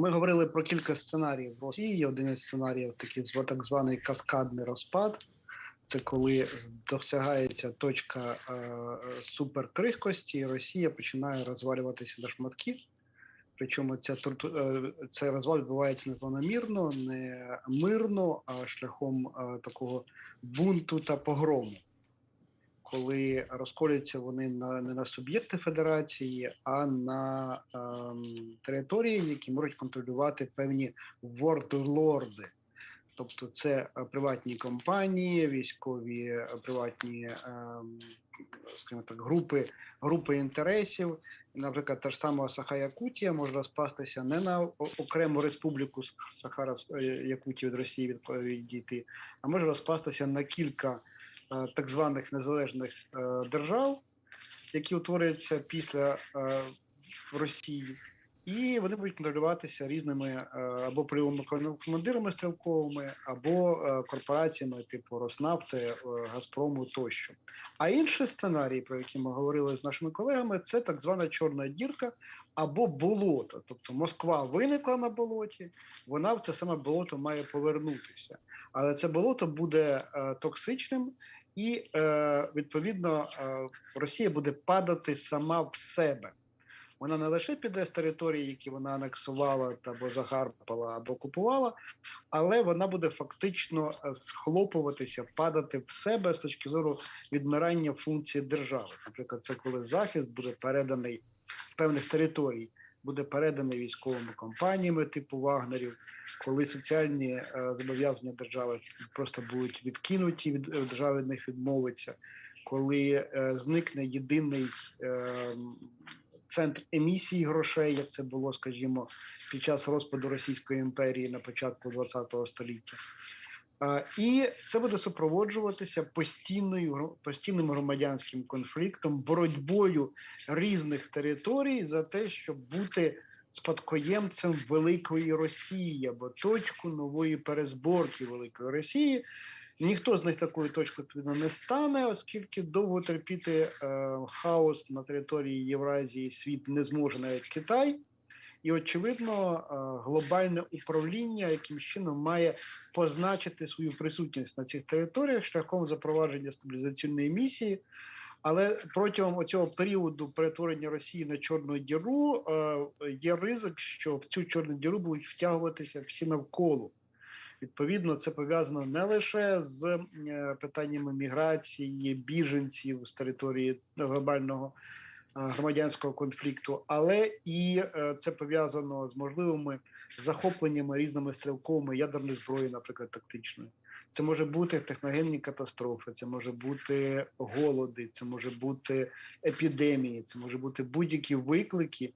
Ми говорили про кілька сценаріїв в Росії. Один із сценаріїв такий так званий каскадний розпад. Це коли досягається точка е, суперкрихкості, і Росія починає розвалюватися на шматки. Причому ця е, цей розвал відбувається не планомірно, не мирно, а шляхом е, такого бунту та погрому, коли розколюються вони на не на суб'єкти федерації, а на ем, території, які можуть контролювати певні вордлорди. Тобто це е, приватні компанії, військові е, приватні, ем, скажімо так, групи, групи інтересів. Наприклад, та ж сама Саха-Якутія може розпастися не на окрему республіку Сахара е, Якутії від Росії від- відійти, а може розпастися на кілька так званих незалежних е, держав, які утворюються після е, Росії. І вони будуть контролюватися різними е, або прийомами командирами стрілковими, або е, корпораціями типу Роснафти, е, Газпрому тощо. А інший сценарій, про який ми говорили з нашими колегами, це так звана чорна дірка або болото. Тобто Москва виникла на болоті, вона в це саме болото має повернутися. Але це болото буде е, токсичним, і е, відповідно е, Росія буде падати сама в себе. Вона не лише піде з території, які вона анексувала або загарпала, або окупувала, але вона буде фактично е, схлопуватися, падати в себе з точки зору відмирання функції держави. Наприклад, це коли захист буде переданий з певних територій, буде переданий військовими компаніями типу Вагнерів, коли соціальні е, зобов'язання держави просто будуть відкинуті від е, держави від них відмовиться, коли е, зникне єдиний. Е, Центр емісії грошей, як це було, скажімо, під час розпаду Російської імперії на початку ХХ століття. І це буде супроводжуватися постійною постійним громадянським конфліктом, боротьбою різних територій за те, щоб бути спадкоємцем великої Росії або точку нової перезборки великої Росії. Ніхто з них такою точкою не стане, оскільки довго терпіти е, хаос на території Євразії світ не зможе навіть Китай. І, очевидно, е, глобальне управління яким чином має позначити свою присутність на цих територіях шляхом запровадження стабілізаційної місії. Але протягом цього періоду перетворення Росії на чорну діру е, є ризик, що в цю чорну діру будуть втягуватися всі навколо. Відповідно, це пов'язано не лише з е, питаннями міграції, біженців з території глобального громадянського конфлікту, але і е, це пов'язано з можливими захопленнями різними стрілковими ядерної зброї, наприклад, тактичної. Це може бути техногенні катастрофи, це може бути голоди, це може бути епідемії, це може бути будь-які виклики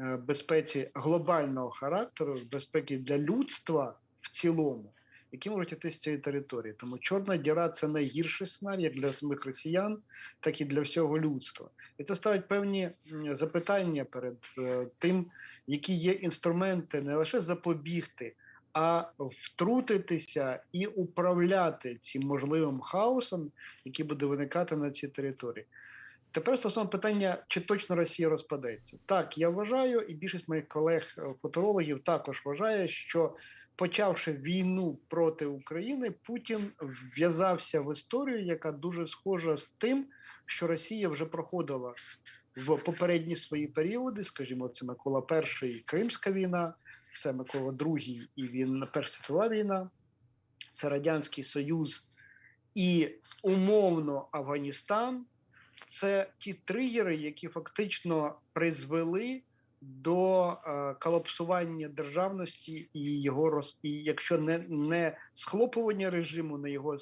е, безпеці глобального характеру, безпеки для людства в цілому, які можуть йти з цієї території. Тому чорна діра це найгірший сценарій як для самих росіян, так і для всього людства. І це ставить певні запитання перед е, тим, які є інструменти не лише запобігти, а втрутитися і управляти цим можливим хаосом, який буде виникати на цій території. Тепер стосовно питання, чи точно Росія розпадеться. Так, я вважаю, і більшість моїх колег-футурологів також вважає, що почавши війну проти України, Путін вв'язався в історію, яка дуже схожа з тим, що Росія вже проходила в попередні свої періоди, скажімо, це Микола І Кримська війна, це Микола II і він Перша світова війна, це Радянський Союз і умовно Афганістан. Це ті тригери, які фактично призвели до е, колапсування державності і його роз... і якщо не, не схлопування режиму на його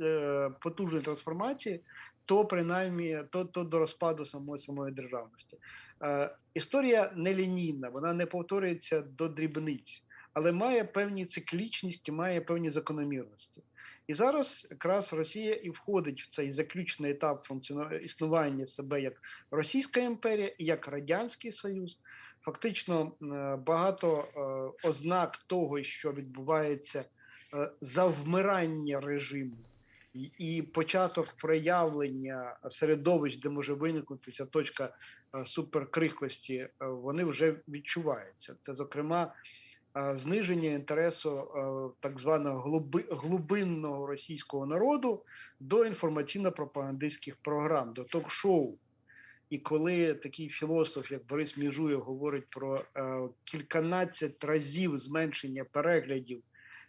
е, потужної трансформації, то принаймні то, то до розпаду самої самої державності. Е, історія нелінійна, вона не повторюється до дрібниць, але має певні циклічність, має певні закономірності. І зараз якраз Росія і входить в цей заключний етап існування себе як Російська імперія як Радянський Союз. Фактично багато ознак того, що відбувається завмирання режиму, І- початок проявлення середовищ, де може виникнути ця точка е, суперкрихкості, е, вони вже відчуваються. Це, зокрема, е, зниження інтересу е, так званого глибинного російського народу до інформаційно-пропагандистських програм, до ток-шоу. І коли такий філософ, як Борис Міжуєв, говорить про е, кільканадцять разів зменшення переглядів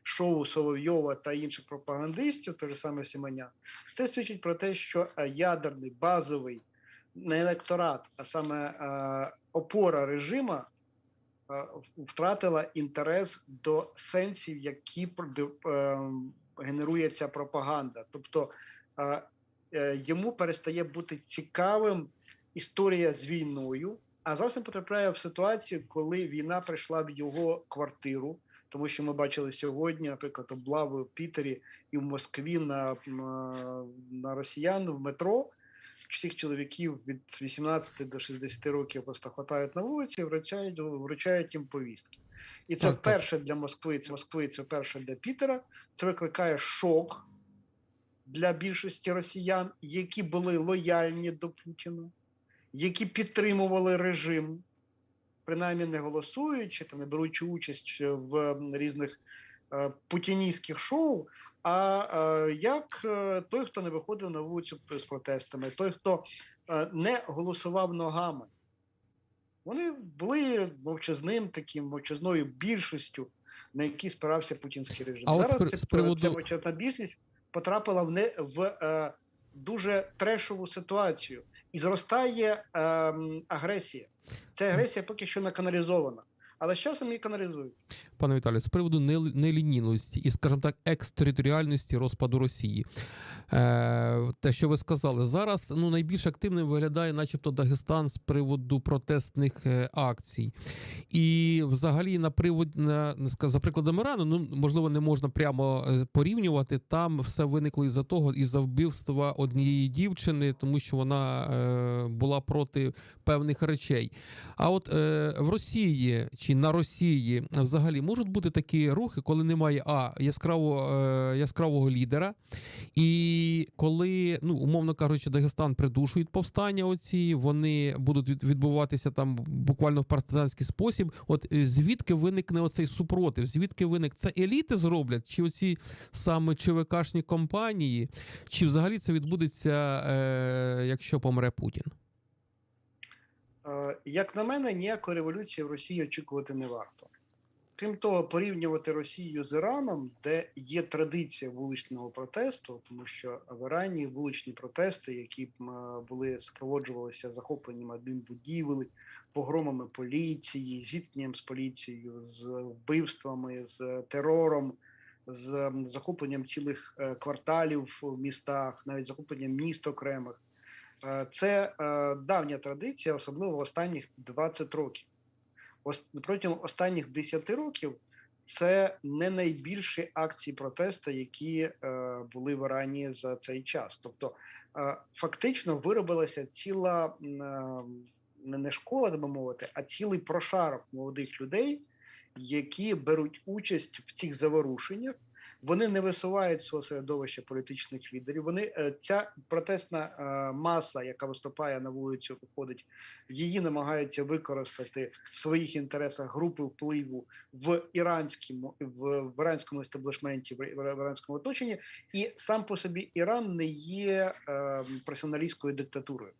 шоу Соловйова та інших пропагандистів, же саме Сіманян, це свідчить про те, що е, ядерний базовий не електорат, а саме е, опора режима е, втратила інтерес до сенсів, які е, генерує ця пропаганда. Тобто е, е, йому перестає бути цікавим історія з війною, а він потрапляє в ситуацію, коли війна прийшла в його квартиру. Тому що ми бачили сьогодні, наприклад, облави в Пітері і в Москві на, е, на росіян в метро. Всіх чоловіків від 18 до 60 років просто хватають на вулиці, вручають, вручають їм повістки. І це Так, так. перше для Москви, це Москви, це перше для Пітера. Це викликає шок для більшості росіян, які були лояльні до Путіна, які підтримували режим, принаймні не голосуючи та не беручи участь в різних е, путіністських шоу. А е, як е, той, хто не виходив на вулицю з протестами, той, хто е, не голосував ногами, вони були мовчазним таким мовчазною більшістю, на які спирався путінський режим. А Зараз з ця, приводу- ця мовчазна більшість потрапила в не в е, дуже трешову ситуацію і зростає е, агресія. Ця агресія поки що не каналізована, але з часом її каналізують. Пане Віталію, з приводу нелінійності і, скажімо так, екстериторіальності розпаду Росії. Е, те, що ви сказали, зараз ну, найбільш активним виглядає, начебто, Дагестан з приводу протестних е, акцій. І взагалі, на привод, на, за прикладом Ірану, ну можливо, не можна прямо е, порівнювати. Там все виникло із-за того, із-за вбивства однієї дівчини, тому що вона е, була проти певних речей. А от е, в Росії чи на Росії взагалі можуть бути такі рухи, коли немає а яскраво, е, яскравого лідера, і коли, ну умовно кажучи, Дагестан придушують повстання. Оці вони будуть відбуватися там буквально в партизанський спосіб. От е, звідки виникне оцей супротив? Звідки виник це еліти зроблять, чи оці саме ЧВКшні компанії, чи взагалі це відбудеться, е, якщо помре Путін? Е, Як на мене, ніякої революції в Росії очікувати не варто. Крім того, порівнювати Росію з Іраном, де є традиція вуличного протесту, тому що в Ірані вуличні протести, які е, були супроводжувалися захопленням адмінбудівель, погромами поліції, зіткненням з поліцією, з вбивствами, з терором, з захопленням цілих е, кварталів в містах, навіть захопленням міст окремих. Е, Це е, давня традиція, особливо останніх 20 років. Протягом останніх 10 років це не найбільші акції протесту, які е, були в Ірані за цей час. Тобто, фактично виробилася ціла не школа, би мовити, а цілий прошарок молодих людей, які беруть участь в цих заворушеннях. Вони не висувають свого середовища політичних лідерів. Вони е, ця протестна е, маса, яка виступає на вулицю, виходить, її намагаються використати в своїх інтересах групи впливу в іранському в, в іранському естаблішменті, в, в іранському оточенні, і сам по собі Іран не є е, персоналістською диктатурою.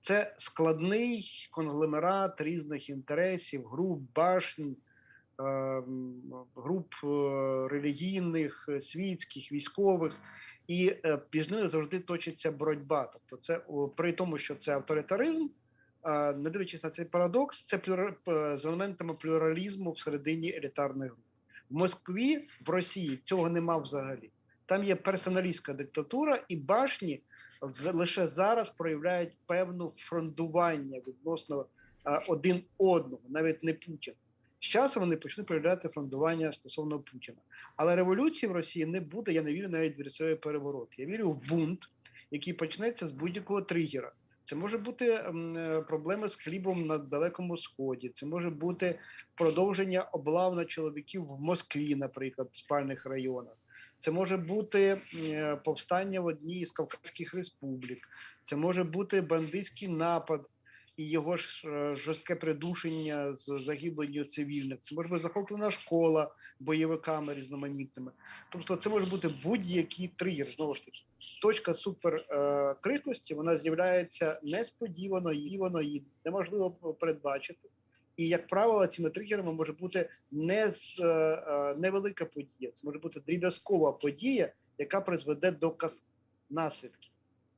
Це складний конгломерат різних інтересів, груп, башень, груп е, релігійних, е, світських, військових, і е, між ними завжди точиться боротьба. Тобто, це при тому, що це авторитаризм, не дивлячись на цей парадокс, це з елементами плюралізму всередині елітарних груп. В Москві, в Росії цього нема взагалі. Там є персоналістська диктатура, і башні лише зараз проявляють певну фрондування відносно один одного, навіть не Путін. З часом вони почали проявляти фондування стосовно Путіна. Але революції в Росії не буде. Я не вірю навіть в рісовий переворот. Я вірю в бунт, який почнеться з будь-якого тригера. Це може бути е, проблеми з хлібом на далекому сході. Це може бути продовження облав на чоловіків в Москві, наприклад, в спальних районах. Це може бути е, повстання в одній із Кавказьких республік, це може бути бандитський напад і його ж е, жорстке придушення з загибленню цивільних. Це може бути захоплена школа бойовиками різноманітними. Тобто, це може бути будь-який тригер. Знову ж таки, точка суперкритості вона з'являється несподівано, і воно її неможливо передбачити. І як правило, цими тригерами може бути не з е, е, невелика подія, це може бути дріб'язкова подія, яка призведе до наслідків.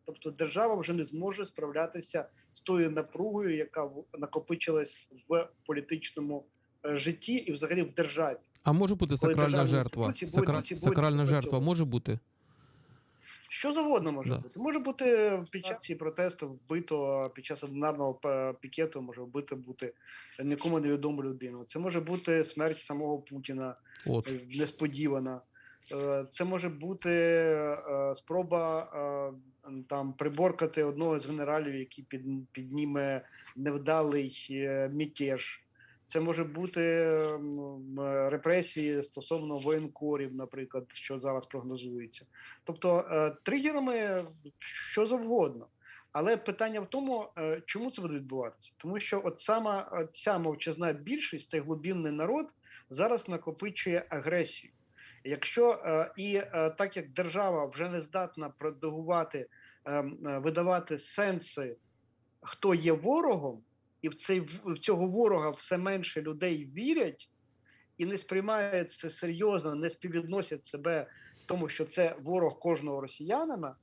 Тобто держава вже не зможе справлятися з тою напругою, яка накопичилась в політичному е, житті і взагалі в державі. А може бути Коли сакральна жертва? Сакра... Сакральна жертва може бути? Що завгодно може Да. бути. Може бути під час цієї протесту вбито під час одинарного пікету, може вбито бути нікому невідому людину. Це може бути смерть самого Путіна От. е, несподівана. Е, Це може бути е, спроба е, там приборкати одного з генералів, який під, підніме невдалий е, мятеж. Це може бути репресії стосовно воєнкорів, наприклад, що зараз прогнозується. Тобто е, тригерами що завгодно. Але питання в тому, е, чому це буде відбуватися, тому що от сама ця мовчазна більшість, цей глибинний народ зараз накопичує агресію. Якщо е, і е, так як держава вже не здатна продагувати, е, е, видавати сенси, хто є ворогом, і в цей в цього ворога все менше людей вірять і не сприймають це серйозно, не співвідносять себе тому, що це ворог кожного росіянина.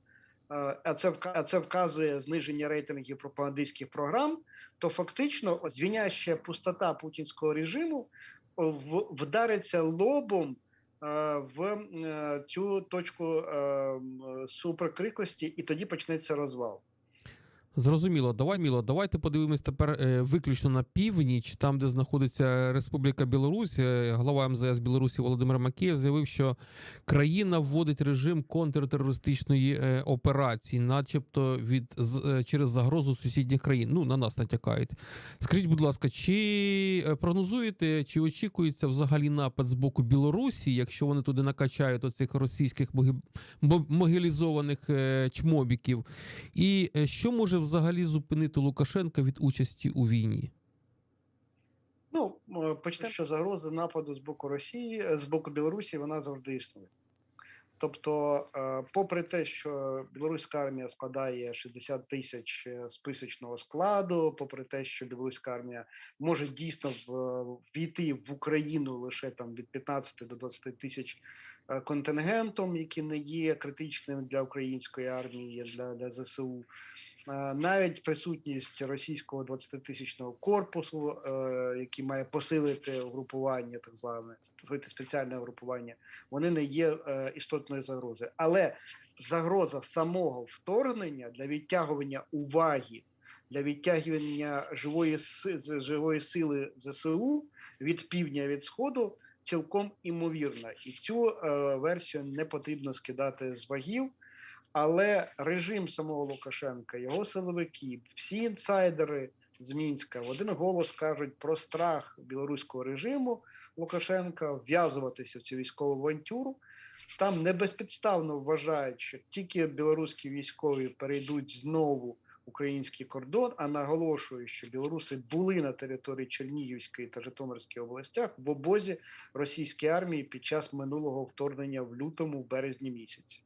А це а це вказує зниження рейтингів пропагандистських програм. То фактично звіняща пустота путінського режиму вдариться лобом в е, цю точку е, суперкрикості, і тоді почнеться розвал. Зрозуміло, давай міло. Давайте подивимось тепер е, виключно на північ, там, де знаходиться Республіка Білорусь. Е, Глава МЗС Білорусі Володимир Макеєв заявив, що країна вводить режим контртерористичної е, операції, начебто від з, через загрозу сусідніх країн. Ну на нас натякають. Скажіть, будь ласка, чи прогнозуєте, чи очікується взагалі напад з боку Білорусі, якщо вони туди накачають оцих російських моги- мо- е, чмобіків? І що може взагалі зупинити Лукашенка від участі у війні? Ну, е, почнемо, що загроза нападу з боку Росії, е, з боку Білорусі, вона завжди існує. Тобто, е, попри те, що білоруська армія складає 60 тисяч списочного складу, попри те, що білоруська армія може дійсно війти в Україну лише там від 15 до 20 тисяч контингентом, який не є критичним для української армії, для, для ЗСУ. Е, Навіть присутність російського 20-тисячного корпусу, е, який має посилити угрупування, так зване спеціальне угрупування, вони не є е, істотною загрозою. Але загроза самого вторгнення для відтягування уваги, для відтягування живої живої сили ЗСУ від півдня від сходу цілком імовірна, і цю е, версію не потрібно скидати з вагів. Але режим самого Лукашенка, його силовики, всі інсайдери з Мінська в один голос кажуть про страх білоруського режиму Лукашенка вв'язуватися в цю військову авантюру. Там не безпідставно вважають, що тільки білоруські військові перейдуть знову український кордон, а наголошую, що білоруси були на території Чернігівської та Житомирської областях в обозі російської армії під час минулого вторгнення в лютому, в березні місяці.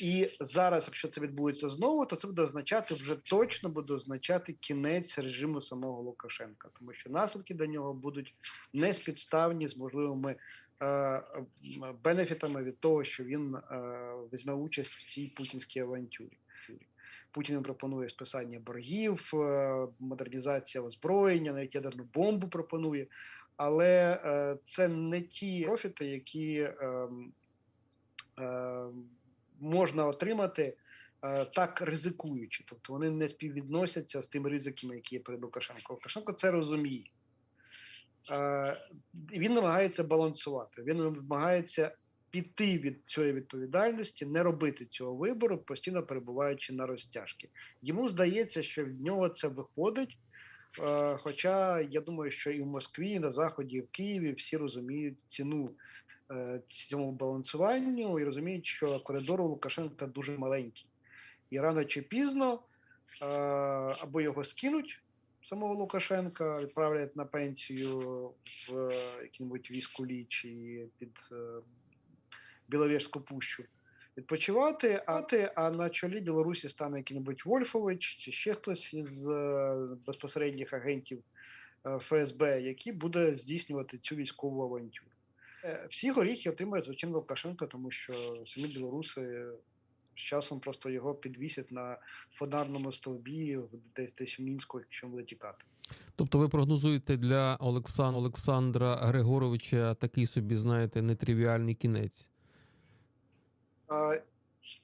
І зараз, якщо це відбудеться знову, то це буде означати вже точно буде означати кінець режиму самого Лукашенка, тому що наслідки до нього будуть неспідставні з можливими бенефітами від того, що він візьме участь в цій путінській авантюрі. Путін пропонує списання боргів, модернізація озброєння, навіть ядерну бомбу пропонує. Але це не ті профіти, які е, можна отримати е, так ризикуючи. Тобто вони не співвідносяться з тими ризиками, які є перед Лукашенко. Лукашенко це розуміє. Е, він намагається балансувати. Він намагається піти від цієї відповідальності, не робити цього вибору, постійно перебуваючи на розтяжки. Йому здається, що в нього це виходить. Е, Хоча я думаю, що і в Москві, і на Заході, і в Києві всі розуміють ціну цьому балансуванню і розуміють, що коридор у Лукашенка дуже маленький. І рано чи пізно е, або його скинуть самого Лукашенка, відправлять на пенсію в який-небудь військулі чи під е, Біловежську пущу відпочивати, а, ти, а на чолі Білорусі стане який-небудь Вольфович чи ще хтось із е, безпосередніх агентів е, ФСБ, який буде здійснювати цю військову авантюру. Е, Всі горіхи отримує, звичайно, Лукашенко, тому що самі білоруси з часом просто його підвісять на фонарному стовбі десь десь в Мінську, якщо буде тікати. Тобто ви прогнозуєте для Олексан... Олександра Григоровича такий собі, знаєте, нетривіальний кінець. Е,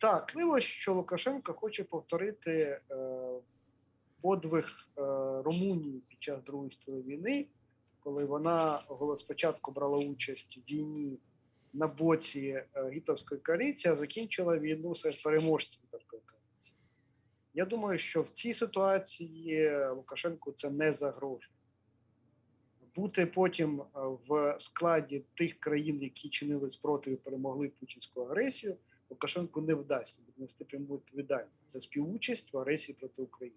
Так, можливо, що Лукашенко хоче повторити е, подвиг е, Румунії під час Другої світової війни, коли вона спочатку брала участь в війні на боці е, гітлерської коаліції, а закінчила війну серед переможців гітлерської коаліції. Я думаю, що в цій ситуації Лукашенку це не загрожує. Бути потім е, в складі тих країн, які чинили спротив і перемогли путінську агресію, Лукашенку не вдасться віднести пряму відповідальність за співучасть в агресії проти України.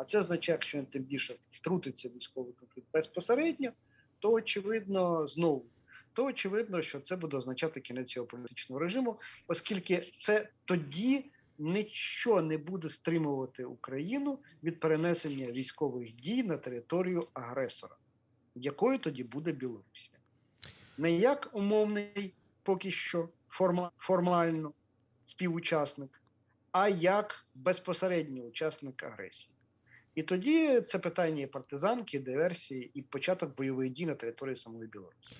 А це означає, якщо він тим більше втрутиться в військовий конфлікт безпосередньо, то очевидно знову. То очевидно, що це буде означати кінець цього політичного режиму, оскільки це тоді нічого не буде стримувати Україну від перенесення військових дій на територію агресора, якою тоді буде Білорусія. Не як умовний поки що форма, формально співучасник, а як безпосередній учасник агресії. І тоді це питання партизанки, диверсії, і початок бойових дій на території самої Білорусі.